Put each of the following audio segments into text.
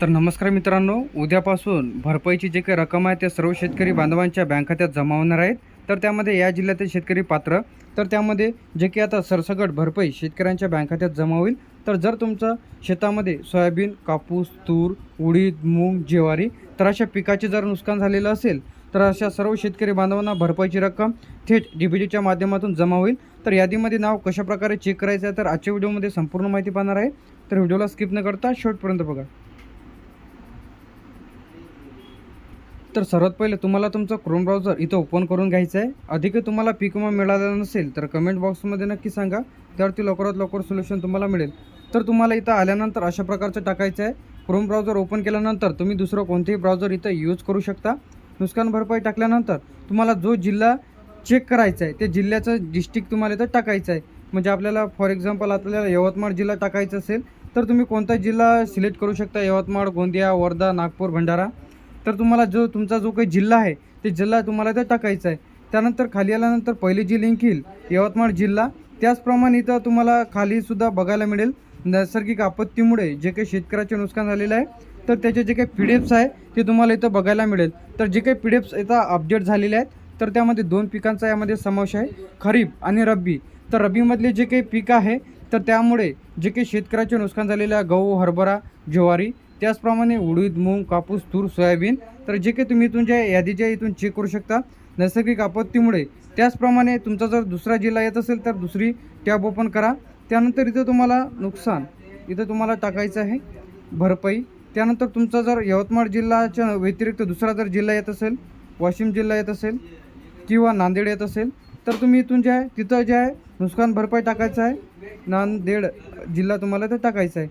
तर नमस्कार मित्रांनो उद्यापासून भरपाईची जे काही रक्कम आहे त्या सर्व शेतकरी बांधवांच्या बँक खात्यात जमा होणार आहेत. तर त्यामध्ये या जिल्ह्यातील शेतकरी पात्र तर त्यामध्ये जे की आता सरसकट भरपाई शेतकऱ्यांच्या बँक खात्यात जमा होईल. तर जर तुमचं शेतामध्ये सोयाबीन कापूस तूर उडीद मूग ज्वारी तर अशा पिकाचे जर नुकसान झालेलं असेल तर अशा सर्व शेतकरी बांधवांना भरपाईची रक्कम थेट डीबीटीच्या माध्यमातून जमा होईल. तर यादीमध्ये नाव कशाप्रकारे चेक करायचं आहे तर आजच्या व्हिडिओमध्ये संपूर्ण माहिती पाहणार आहे. तर व्हिडिओला स्किप न करता शेवटपर्यंत बघा. तर सर्वात पहिले तुम्हाला तुमचं क्रोम ब्राउझर इथं ओपन करून घ्यायचं आहे अधिक तुम्हाला पीक विमा मिळाला नसेल तर कमेंट बॉक्समध्ये नक्की सांगा. त्यावरती लवकरात लवकर सोल्युशन तुम्हाला मिळेल. तर तुम्हाला इथं आल्यानंतर अशा प्रकारचं टाकायचं आहे क्रोम ब्राउझर ओपन केल्यानंतर तुम्ही दुसरं कोणतेही ब्राउझर इथं यूज करू शकता. नुकसान भरपाई टाकल्यानंतर तुम्हाला जो जिल्हा चेक करायचा आहे त्या जिल्ह्याचं डिस्ट्रिक्ट तुम्हाला इथं टाकायचं आहे म्हणजे आपल्याला फॉर एक्झाम्पल आपल्याला यवतमाळ जिल्हा टाकायचा असेल तर तुम्ही कोणता जिल्हा सिलेक्ट करू शकता? यवतमाळ गोंदिया वर्धा नागपूर भंडारा. तर तुम्हाला जो तुमचा जो काही जिल्हा आहे ते जिल्हा तुम्हाला इथं टाकायचा आहे. त्यानंतर खाली आल्यानंतर पहिली जी लिंक येईल यवतमाळ जिल्हा त्याचप्रमाणे इथं तुम्हाला खालीसुद्धा बघायला मिळेल नैसर्गिक आपत्तीमुळे जे काही शेतकऱ्याचे नुकसान झालेलं आहे तर त्याचे जे काही पी डी आहे ते तुम्हाला इथं बघायला मिळेल. तर जे काही पी डी एफ्स इथं अपडेट झालेले आहेत तर त्यामध्ये दोन पिकांचा यामध्ये समावेश आहे खरीप आणि रब्बी. तर रब्बीमधले जे काही पीक आहे तर त्यामुळे जे काही शेतकऱ्याचे नुकसान झालेलं आहे गहू हरभरा ज्वारी त्याचप्रमाणे उडीद मूग कापूस तूर सोयाबीन. तर जे काही तुम्ही इथून ज्या यादीच्या इथून चेक करू शकता नैसर्गिक आपत्तीमुळे. त्याचप्रमाणे तुमचा जर दुसरा जिल्हा येत असेल तर दुसरी टॅब ओपन करा. त्यानंतर इथं तुम्हाला नुकसान इथं तुम्हाला टाकायचं आहे. भरपाई. त्यानंतर तुमचा जर यवतमाळ जिल्ह्याच्या व्यतिरिक्त दुसरा जर जिल्हा येत असेल वाशिम जिल्हा येत असेल किंवा नांदेड येत असेल तर तुम्ही इथून जे आहे तिथं जे आहे नुकसान भरपाई टाकायचं आहे. नांदेड जिल्हा तुम्हाला ते टाकायचा आहे.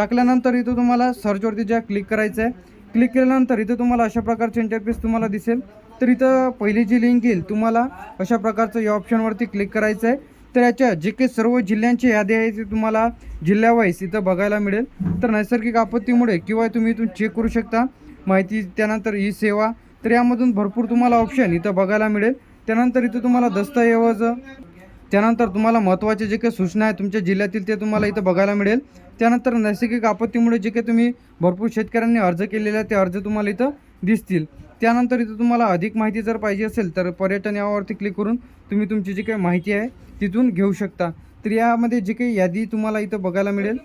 टाकल्यानंतर इथं तुम्हाला सर्चवरती ज्या क्लिक करायचं आहे क्लिक केल्यानंतर इथं तुम्हाला अशा प्रकारचे इंटरफेस तुम्हाला दिसेल. तर इथं पहिली जी लिंक येईल तुम्हाला अशा प्रकारचं या ऑप्शनवरती क्लिक करायचं आहे तर याच्या जे काही सर्व जिल्ह्यांची यादी आहे ती तुम्हाला जिल्ह्यावाईज इथं बघायला मिळेल. तर नैसर्गिक आपत्तीमुळे किंवा तुम्ही इथून चेक करू शकता. माहिती त्यानंतर ई सेवा तर यामधून भरपूर तुम्हाला ऑप्शन इथं बघायला मिळेल. त्यानंतर इथं तुम्हाला दस्तऐवज त्यानंतर तुम्हाला महत्त्वाचे जे काही सूचना आहे तुमच्या जिल्ह्यातील ते तुम्हाला इथं बघायला मिळेल. त्यानंतर नैसर्गिक आपत्तीमुळे जे काही तुम्ही भरपूर शेतकऱ्यांनी अर्ज केलेले आहे ते अर्ज तुम्हाला इथं दिसतील. त्यानंतर इथं तुम्हाला अधिक माहिती जर पाहिजे असेल तर पर्यटन यावरती क्लिक करून तुम्ही तुमची जी काही माहिती आहे तिथून घेऊ शकता. तर यामध्ये जी काही यादी तुम्हाला इथं बघायला मिळेल.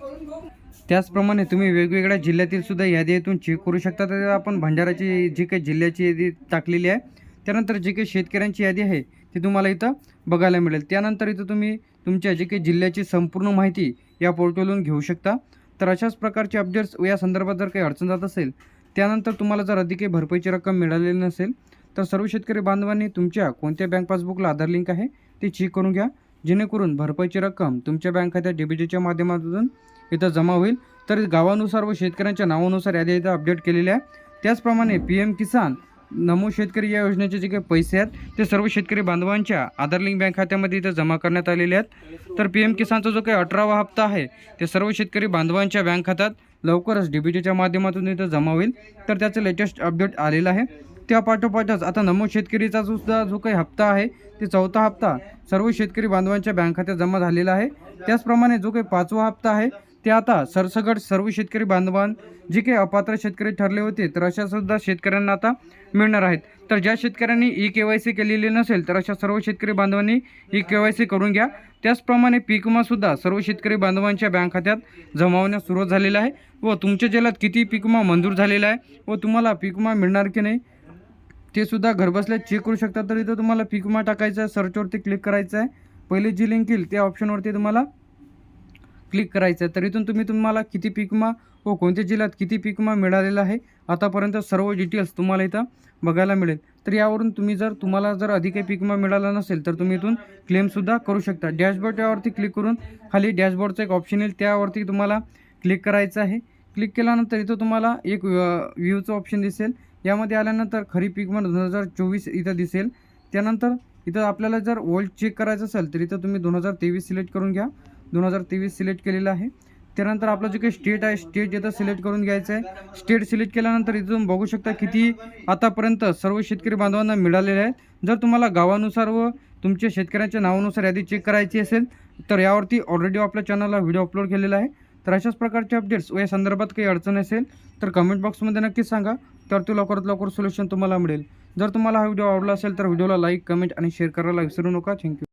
त्याचप्रमाणे तुम्ही वेगवेगळ्या जिल्ह्यातील सुद्धा यादी इथून चेक करू शकता. तर आपण भंडाराची जी काही जिल्ह्याची यादी टाकलेली आहे त्यानंतर जी काही शेतकऱ्यांची यादी आहे ते तुम्हाला इथं बघायला मिळेल. त्यानंतर इथं तुम्ही तुमच्या जे काही जिल्ह्याची संपूर्ण माहिती या पोर्टलवरून घेऊ शकता. तर अशाच प्रकारचे अपडेट्स या संदर्भात जर काही अडचण जात असेल त्यानंतर तुम्हाला जर अधिक काही भरपाईची रक्कम मिळालेली नसेल तर सर्व शेतकरी बांधवांनी तुमच्या कोणत्या बँक पासबुकला आधार लिंक आहे ते चेक करून घ्या. जेणेकरून भरपाईची रक्कम तुमच्या बँक खात्यात डीबीटीच्या माध्यमातून इथं जमा होईल. तर गावानुसार व शेतकऱ्यांच्या नावानुसार यादी इथं अपडेट केलेल्या आहे. त्याचप्रमाणे पी एम किसान नमो शेतकरी या योजनेचे जे काही पैसे आहेत ते सर्व शेतकरी बांधवांच्या आधार लिंक बँक खात्यामध्ये इथं जमा करण्यात आलेले आहेत. तर पी एम किसानचा जो काही अठरावा हप्ता आहे ते सर्व शेतकरी बांधवांच्या बँक खात्यात लवकरच डी बी टीच्या माध्यमातून इथं जमा होईल. तर त्याचं लेटेस्ट अपडेट आलेलं आहे. त्या पाठोपाठच आता नमो शेतकरीचा सुद्धा जो काही हप्ता आहे ते चौथा हप्ता सर्व शेतकरी बांधवांच्या बँक खात्यात जमा झालेला आहे. त्याचप्रमाणे जो काही पाचवा हप्ता आहे ते आता सरसगट सर्व शेतकरी बांधवां जे काही अपात्र शेतकरी ठरले होते तर अशा सुद्धा शेतकऱ्यांना आता मिळणार आहेत. तर ज्या शेतकऱ्यांनी ई के वाय सी केलेली नसेल तर अशा सर्व शेतकरी बांधवांनी ई के वाय सी करून घ्या. त्याचप्रमाणे पीक विमासुद्धा सर्व शेतकरी बांधवांच्या बँक खात्यात जमा होण्यास सुरुवात झालेला आहे व तुमच्या जिल्ह्यात किती पीक विमा मंजूर झालेला आहे व तुम्हाला पीक विमा मिळणार की नाही ते सुद्धा घरबसल्या चेक करू शकता. तर इथं तुम्हाला पीक विमा टाकायचा आहे सर्चवरती क्लिक करायचं आहे. पहिले जी लिंक येईल त्या ऑप्शनवरती तुम्हाला क्लिक करायचं आहे तर इथून तुम्ही तुम्हाला किती पीक विमा व कोणत्या जिल्ह्यात किती पीक विमा मिळालेला आहे आतापर्यंत सर्व डिटेल्स तुम्हाला इथं बघायला मिळेल. तर यावरून तुम्ही जर तुम्हाला जर अधिक काही पीक विमा मिळाला नसेल तर तुम्ही इथून क्लेमसुद्धा करू शकता. डॅशबोर्ड यावरती क्लिक करून खाली डॅशबोर्डचं एक ऑप्शन येईल त्यावरती तुम्हाला क्लिक करायचं आहे. क्लिक केल्यानंतर इथं तुम्हाला एक व्ह्यूचं ऑप्शन दिसेल. यामध्ये आल्यानंतर खरी पीक विमा दोन हजार चोवीस इथं दिसेल. त्यानंतर इथं आपल्याला जर ओल्ड चेक करायचं असेल तर इथं तुम्ही दोन हजार तेवीस सिलेक्ट करून घ्या. दोन हजार तेवीस सिलेक्ट केलेलं आहे. त्यानंतर आपलं जे काही स्टेट आहे स्टेट इथं सिलेक्ट करून घ्यायचं आहे स्टेट सिलेक्ट केल्यानंतर इथून बघू शकता किती आतापर्यंत सर्व शेतकरी बांधवांना मिळालेले आहेत. जर तुम्हाला गावानुसार व तुमच्या शेतकऱ्यांच्या नावानुसार यादी चेक करायची असेल तर यावरती ऑलरेडी आपल्या चॅनलला व्हिडिओ अपलोड केलेला आहे. तर अशाच प्रकारचे अपडेट्स व या संदर्भात काही अडचण असेल तर कमेंट बॉक्समध्ये नक्कीच सांगा. त्यावरती लवकरात लवकर सोल्युशन तुम्हाला मिळेल. जर तुम्हाला हा व्हिडिओ आवडला असेल तर व्हिडिओला लाईक कमेंट आणि शेअर करायला विसरू नका. थँक्यू